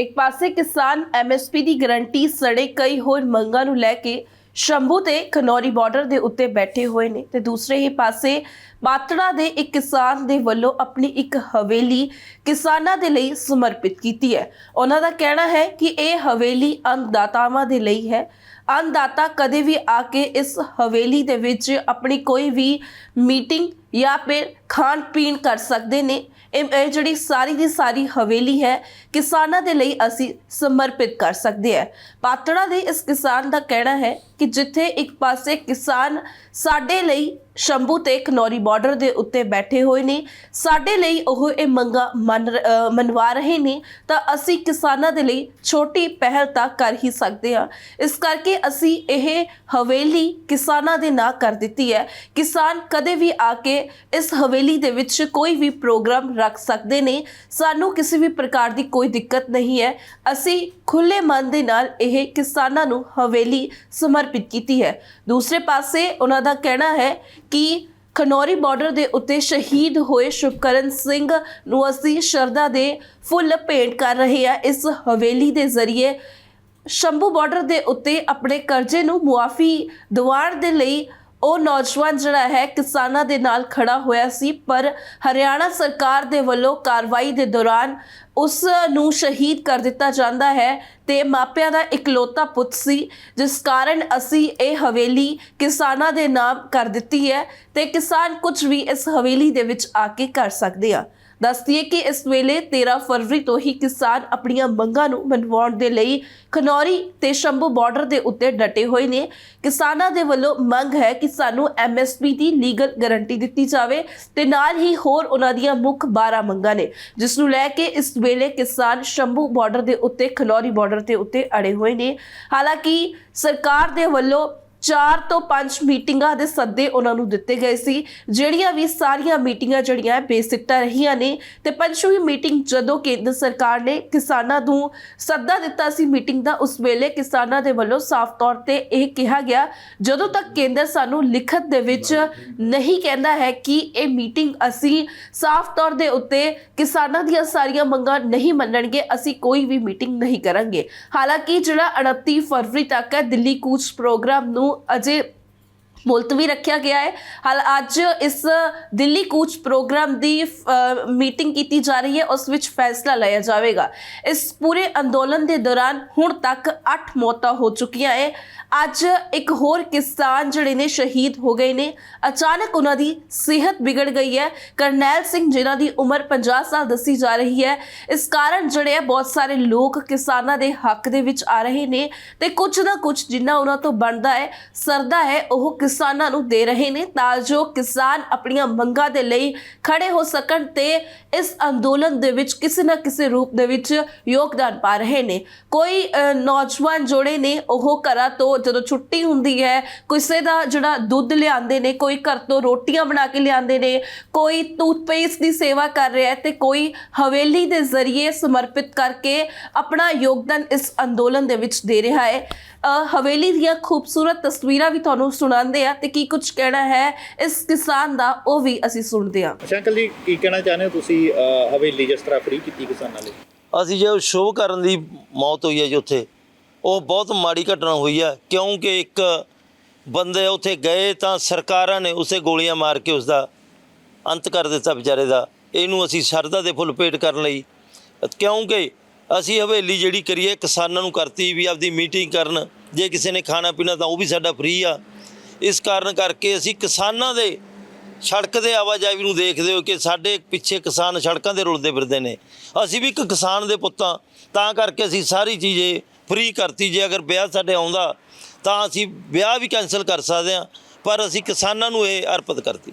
ਇੱਕ ਪਾਸੇ ਕਿਸਾਨ ਐਮਐਸਪੀ ਦੀ ਗਰੰਟੀ ਸੜੇ ਕਈ ਹੋਰ ਮੰਗਾਂ ਨੂੰ ਲੈ ਕੇ ਸ਼ੰਭੂ ਤੇ ਖਨੌਰੀ ਬਾਰਡਰ ਦੇ ਉੱਤੇ ਬੈਠੇ ਹੋਏ ਨੇ ਤੇ ਦੂਸਰੇ ਹੀ ਪਾਸੇ ਬਾਤੜਾ ਦੇ ਇੱਕ ਕਿਸਾਨ ਦੇ ਵੱਲੋਂ ਆਪਣੀ ਇੱਕ ਹਵੇਲੀ ਕਿਸਾਨਾਂ ਦੇ ਲਈ ਸਮਰਪਿਤ ਕੀਤੀ ਹੈ। ਉਹਨਾਂ ਦਾ ਕਹਿਣਾ ਹੈ ਕਿ ਇਹ ਹਵੇਲੀ ਅੰਨਦਾਤਾਵਾਂ ਦੇ ਲਈ ਹੈ। ਅੰਨਦਾਤਾ ਕਦੇ ਵੀ ਆ ਕੇ ਇਸ ਹਵੇਲੀ ਦੇ ਵਿੱਚ ਆਪਣੀ ਕੋਈ ਵੀ ਮੀਟਿੰਗ ਜਾਂ ਫਿਰ ਖਾਣ ਪੀਣ ਕਰ ਸਕਦੇ ਨੇ। ਇਹ ਇਹ ਜਿਹੜੀ ਸਾਰੀ ਦੀ ਸਾਰੀ ਹਵੇਲੀ ਹੈ, ਕਿਸਾਨਾਂ ਦੇ ਲਈ ਅਸੀਂ ਸਮਰਪਿਤ ਕਰ ਸਕਦੇ ਹਾਂ। ਪਾਤੜਾ ਦੇ ਇਸ ਕਿਸਾਨ ਦਾ ਕਹਿਣਾ ਹੈ ਕਿ ਜਿੱਥੇ ਇੱਕ ਪਾਸੇ ਕਿਸਾਨ ਸਾਡੇ ਲਈ ਸ਼ੰਭੂ ਤੇ ਕਨੌਰੀ ਬਾਰਡਰ ਦੇ ਉੱਤੇ ਬੈਠੇ ਹੋਏ ਨੇ। ਸਾਡੇ ਲਈ ਉਹ ਇਹ ਮੰਗਾ ਮੰਨ ਰ- ਮਨਵਾ ਰਹੇ ਨੇ। ਤਾਂ ਅਸੀਂ ਕਿਸਾਨਾਂ ਦੇ ਲਈ ਛੋਟੀ ਪਹਿਲ ਤਾਂ ਕਰ ਹੀ ਸਕਦੇ ਹਾਂ। ਇਸ ਕਰਕੇ ਅਸੀਂ ਇਹ ਹਵੇਲੀ ਕਿਸਾਨਾਂ ਦੇ ਨਾਂ ਕਰ ਦਿੱਤੀ ਹੈ। ਕਿਸਾਨ ਕਦੇ ਵੀ ਆ ਕੇ ਇਸ ਹਵੇਲੀ ਦੇ ਵਿੱਚ ਕੋਈ ਵੀ ਪ੍ਰੋਗਰਾਮ ਰੱਖ ਸਕਦੇ ਨੇ। ਸਾਨੂੰ ਕਿਸੇ ਵੀ ਪ੍ਰਕਾਰ ਦੀ ਕੋਈ ਦਿੱਕਤ ਨਹੀਂ ਹੈ। ਅਸੀਂ ਖੁੱਲੇ ਮਨ ਦੇ ਨਾਲ ਇਹ ਕਿਸਾਨਾਂ ਨੂੰ ਹਵੇਲੀ ਸਮਰਪਿਤ ਕੀਤੀ ਹੈ। ਦੂਸਰੇ ਪਾਸੇ ਉਹਨਾਂ ਦਾ ਕਹਿਣਾ ਹੈ ਕਿ ਖਨੌਰੀ ਬਾਰਡਰ ਦੇ ਉੱਤੇ ਸ਼ਹੀਦ ਹੋਏ ਸ਼ੁਭਕਰਨ ਸਿੰਘ ਨੂੰ ਅਸੀਂ ਸ਼ਰਧਾ ਦੇ ਫੁੱਲ ਭੇਂਟ ਕਰ ਰਹੇ ਹਾਂ। ਇਸ ਹਵੇਲੀ ਦੇ ਜ਼ਰੀਏ ਸ਼ੰਭੂ ਬਾਰਡਰ ਦੇ ਉੱਤੇ ਆਪਣੇ ਕਰਜ਼ੇ ਨੂੰ ਮੁਆਫੀ ਦਿਵਾਉਣ ਦੇ ਲਈ ਉਹ ਨੌਜਵਾਨ ਜਿਹੜਾ ਹੈ ਕਿਸਾਨਾਂ ਦੇ ਨਾਲ ਖੜਾ ਹੋਇਆ ਸੀ, ਪਰ ਹਰਿਆਣਾ ਸਰਕਾਰ ਦੇ ਵੱਲੋਂ ਕਾਰਵਾਈ ਦੇ ਦੌਰਾਨ ਉਸ ਨੂੰ ਸ਼ਹੀਦ ਕਰ ਦਿੱਤਾ ਜਾਂਦਾ ਹੈ ਤੇ ਮਾਪਿਆਂ ਦਾ ਇਕਲੌਤਾ ਪੁੱਤ ਸੀ, ਜਿਸ ਕਾਰਨ ਅਸੀਂ ਇਹ ਹਵੇਲੀ ਕਿਸਾਨਾਂ ਦੇ ਨਾਮ ਕਰ ਦਿੱਤੀ ਹੈ ਤੇ ਕਿਸਾਨ ਕੁਝ ਵੀ ਇਸ ਹਵੇਲੀ ਦੇ ਵਿੱਚ ਆ ਕੇ ਕਰ ਸਕਦੇ ਆ। ਦੱਸਦੀਏ ਕਿ ਇਸ ਵੇਲੇ 13 ਫਰਵਰੀ ਤੋਂ ਹੀ ਕਿਸਾਨ ਆਪਣੀਆਂ ਮੰਗਾਂ ਨੂੰ ਮਨਵਾਉਣ ਦੇ ਲਈ ਖਨੌਰੀ ਤੇ ਸ਼ੰਭੂ ਬਾਰਡਰ ਦੇ ਉੱਤੇ ਡਟੇ ਹੋਏ ਨੇ। ਕਿਸਾਨਾਂ ਦੇ ਵੱਲੋਂ ਮੰਗ ਹੈ ਕਿ ਸਾਨੂੰ ਐਮਐਸਪੀ ਦੀ ਲੀਗਲ ਗਾਰੰਟੀ ਦਿੱਤੀ ਜਾਵੇ ਤੇ ਨਾਲ ਹੀ ਹੋਰ ਉਹਨਾਂ ਦੀਆਂ ਮੁੱਖ 12 ਮੰਗਾਂ ਨੇ, ਜਿਸ ਨੂੰ ਲੈ ਕੇ ਇਸ ਵੇਲੇ ਕਿਸਾਨ ਸ਼ੰਭੂ ਬਾਰਡਰ ਦੇ ਉੱਤੇ, ਖਨੌਰੀ ਬਾਰਡਰ ਦੇ ਉੱਤੇ ਅੜੇ ਹੋਏ ਨੇ। ਹਾਲਾਂਕਿ ਸਰਕਾਰ ਦੇ ਵੱਲੋਂ 4 ਤੋਂ 5 ਮੀਟਿੰਗਾਂ ਦੇ ਸੱਦੇ ਉਹਨਾਂ ਨੂੰ ਦਿੱਤੇ ਗਏ ਸੀ, ਜਿਹੜੀਆਂ ਵੀ ਸਾਰੀਆਂ ਮੀਟਿੰਗਾਂ ਜਿਹੜੀਆਂ ਹੈ, ਬੇਸਿੱਟਾ ਰਹੀਆਂ ਨੇ। ਤੇ ਪੰਜਵੀਂ ਮੀਟਿੰਗ ਜਦੋਂ ਕੇਂਦਰ ਸਰਕਾਰ ਨੇ ਕਿਸਾਨਾਂ ਨੂੰ ਸੱਦਾ ਦਿੱਤਾ ਸੀ ਮੀਟਿੰਗ ਦਾ, ਉਸ ਵੇਲੇ ਕਿਸਾਨਾਂ ਦੇ ਵੱਲੋਂ ਸਾਫ਼ ਤੌਰ ਤੇ ਇਹ ਕਿਹਾ ਗਿਆ, ਜਦੋਂ ਤੱਕ ਕੇਂਦਰ ਸਾਨੂੰ ਲਿਖਤ ਦੇ ਵਿੱਚ ਨਹੀਂ ਕਹਿੰਦਾ ਹੈ ਕਿ ਇਹ ਮੀਟਿੰਗ ਅਸੀਂ ਸਾਫ਼ ਤੌਰ ਦੇ ਉੱਤੇ ਕਿਸਾਨਾਂ ਦੀਆਂ ਸਾਰੀਆਂ ਮੰਗਾਂ ਨਹੀਂ ਮੰਨਣਗੇ, ਅਸੀਂ ਕੋਈ ਵੀ ਮੀਟਿੰਗ ਨਹੀਂ ਕਰਾਂਗੇ। ਹਾਲਾਂਕਿ ਜਿਹੜਾ 29 ਫਰਵਰੀ ਤੱਕ ਹੈ, ਦਿੱਲੀ ਕੂਚ ਪ੍ਰੋਗਰਾਮ ਨੂੰ ਅਜੇ ਮੁਲਤਵੀ ਰੱਖਿਆ ਗਿਆ ਹੈ। ਹਾਲ ਅੱਜ ਇਸ ਦਿੱਲੀ ਕੂਚ ਪ੍ਰੋਗਰਾਮ ਦੀ ਮੀਟਿੰਗ ਕੀਤੀ ਜਾ ਰਹੀ ਹੈ। ਉਸ ਵਿੱਚ ਫੈਸਲਾ ਲਿਆ ਜਾਵੇਗਾ। ਇਸ ਪੂਰੇ ਅੰਦੋਲਨ ਦੇ ਦੌਰਾਨ ਹੁਣ ਤੱਕ 8 ਮੌਤਾਂ ਹੋ ਚੁੱਕੀਆਂ ਹੈ। ਅੱਜ ਇੱਕ ਹੋਰ ਕਿਸਾਨ ਜਿਹੜੇ ਨੇ ਸ਼ਹੀਦ ਹੋ ਗਏ ਨੇ। ਅਚਾਨਕ ਉਹਨਾਂ ਦੀ ਸਿਹਤ ਵਿਗੜ ਗਈ ਹੈ। ਕਰਨੈਲ ਸਿੰਘ, ਜਿਨ੍ਹਾਂ ਦੀ ਉਮਰ 50 ਸਾਲ ਦੱਸੀ ਜਾ ਰਹੀ ਹੈ, ਇਸ ਕਾਰਨ ਜਿਹੜੇ ਆ ਬਹੁਤ ਸਾਰੇ ਲੋਕ ਕਿਸਾਨਾਂ ਦੇ ਹੱਕ ਦੇ ਵਿੱਚ ਆ ਰਹੇ ਨੇ ਤੇ ਕੁਝ ਨਾ ਕੁਝ ਜਿੰਨਾ ਉਹਨਾਂ ਤੋਂ ਬਣਦਾ ਹੈ, ਸਰਦਾ ਹੈ, ਉਹ ਕਿਸਾਨਾਂ ਨੂੰ ਦੇ ਰਹੇ ਨੇ ਤਾਂ ਜੋ ਕਿਸਾਨ ਆਪਣੀਆਂ ਮੰਗਾਂ ਦੇ ਲਈ ਖੜੇ ਹੋ ਸਕਣ ਤੇ ਇਸ ਅੰਦੋਲਨ ਦੇ ਵਿੱਚ ਕਿਸੇ ਨਾ ਕਿਸੇ ਰੂਪ ਦੇ ਵਿੱਚ ਯੋਗਦਾਨ ਪਾ ਰਹੇ ਨੇ। ਕੋਈ ਨੌਜਵਾਨ ਜੋੜੇ ਨੇ ਉਹ ਘਰਾਂ ਤੋਂ ਜਦੋਂ ਛੁੱਟੀ ਹੁੰਦੀ ਹੈ, ਕਿਸੇ ਦਾ ਜਿਹੜਾ ਦੁੱਧ ਲਿਆਉਂਦੇ ਨੇ, ਕੋਈ ਘਰ ਤੋਂ ਰੋਟੀਆਂ ਬਣਾ ਕੇ ਲਿਆਉਂਦੇ ਨੇ, ਕੋਈ ਟੂਥਪੇਸਟ ਦੀ ਸੇਵਾ ਕਰ ਰਿਹਾ ਹੈ ਤੇ ਕੋਈ ਹਵੇਲੀ ਦੇ ਜ਼ਰੀਏ ਸਮਰਪਿਤ ਕਰਕੇ ਆਪਣਾ ਯੋਗਦਾਨ ਇਸ ਅੰਦੋਲਨ ਦੇ ਵਿੱਚ ਦੇ ਰਿਹਾ ਹੈ। ਹਵੇਲੀ ਦੀਆਂ ਖੂਬਸੂਰਤ ਤਸਵੀਰਾਂ ਵੀ ਤੁਹਾਨੂੰ ਸੁਣਾਉਂਦੇ ਆ ਤੇ ਕੀ ਕੁਝ ਕਹਿਣਾ ਹੈ ਇਸ ਕਿਸਾਨ ਦਾ ਉਹ ਵੀ ਅਸੀਂ ਸੁਣਦੇ ਆ ਅੱਛਾ ਅੰਕਲ ਜੀ ਕੀ ਕਹਿਣਾ ਚਾਹੁੰਦੇ ਹੋ ਤੁਸੀਂ ਹਵੇਲੀ ਜਿਸ ਤਰ੍ਹਾਂ ਫ੍ਰੀ ਕੀਤੀ ਕਿਸਾਨਾਂ ਲਈ? ਅਸੀਂ ਜੋ ਸ਼ੋਅ ਕਰਨ ਦੀ ਮੌਤ ਹੋਈ ਹੈ ਜੀ ਉੱਥੇ ਉਹ ਬਹੁਤ ਮਾੜੀ ਘਟਨਾ ਹੋਈ ਹੈ ਕਿਉਂਕਿ ਇੱਕ ਬੰਦੇ ਉੱਥੇ ਗਏ ਤਾਂ ਸਰਕਾਰਾਂ ਨੇ ਉਸੇ ਗੋਲੀਆਂ ਮਾਰ ਕੇ ਉਸ ਦਾ ਅੰਤ ਕਰ ਦਿੱਤਾ ਵਿਚਾਰੇ ਦਾ। ਇਹਨੂੰ ਅਸੀਂ ਸ਼ਰਧਾ ਦੇ ਫੁੱਲ ਭੇਟ ਕਰਨ ਲਈ ਕਿਉਂਕਿ ਅਸੀਂ ਹਵੇਲੀ ਜਿਹੜੀ ਕਰੀਏ, ਕਿਸਾਨਾਂ ਨੂੰ ਕਰਤੀ ਵੀ ਆਪਦੀ ਮੀਟਿੰਗ ਕਰਨ। ਜੇ ਕਿਸੇ ਨੇ ਖਾਣਾ ਪੀਣਾ ਤਾਂ ਉਹ ਵੀ ਸਾਡਾ ਫ੍ਰੀ ਆ। ਇਸ ਕਾਰਨ ਕਰਕੇ ਅਸੀਂ ਕਿਸਾਨਾਂ ਦੇ ਸੜਕ ਦੇ ਆਵਾਜਾਈ ਨੂੰ ਦੇਖਦੇ ਹੋ ਕਿ ਸਾਡੇ ਪਿੱਛੇ ਕਿਸਾਨ ਸੜਕਾਂ ਦੇ ਰੁਲਦੇ ਫਿਰਦੇ ਨੇ। ਅਸੀਂ ਵੀ ਇੱਕ ਕਿਸਾਨ ਦੇ ਪੁੱਤਾਂ ਤਾਂ ਕਰਕੇ ਅਸੀਂ ਸਾਰੀ ਚੀਜ਼ੇ ਫ੍ਰੀ ਕਰਤੀ। ਜੇ ਅਗਰ ਵਿਆਹ ਸਾਡੇ ਆਉਂਦਾ, ਤਾਂ ਅਸੀਂ ਵਿਆਹ ਵੀ ਕੈਨਸਲ ਕਰ ਸਕਦੇ ਹਾਂ। ਪਰ ਅਸੀਂ ਕਿਸਾਨਾਂ ਨੂੰ ਇਹ ਅਰਪਿਤ ਕਰਤੀ।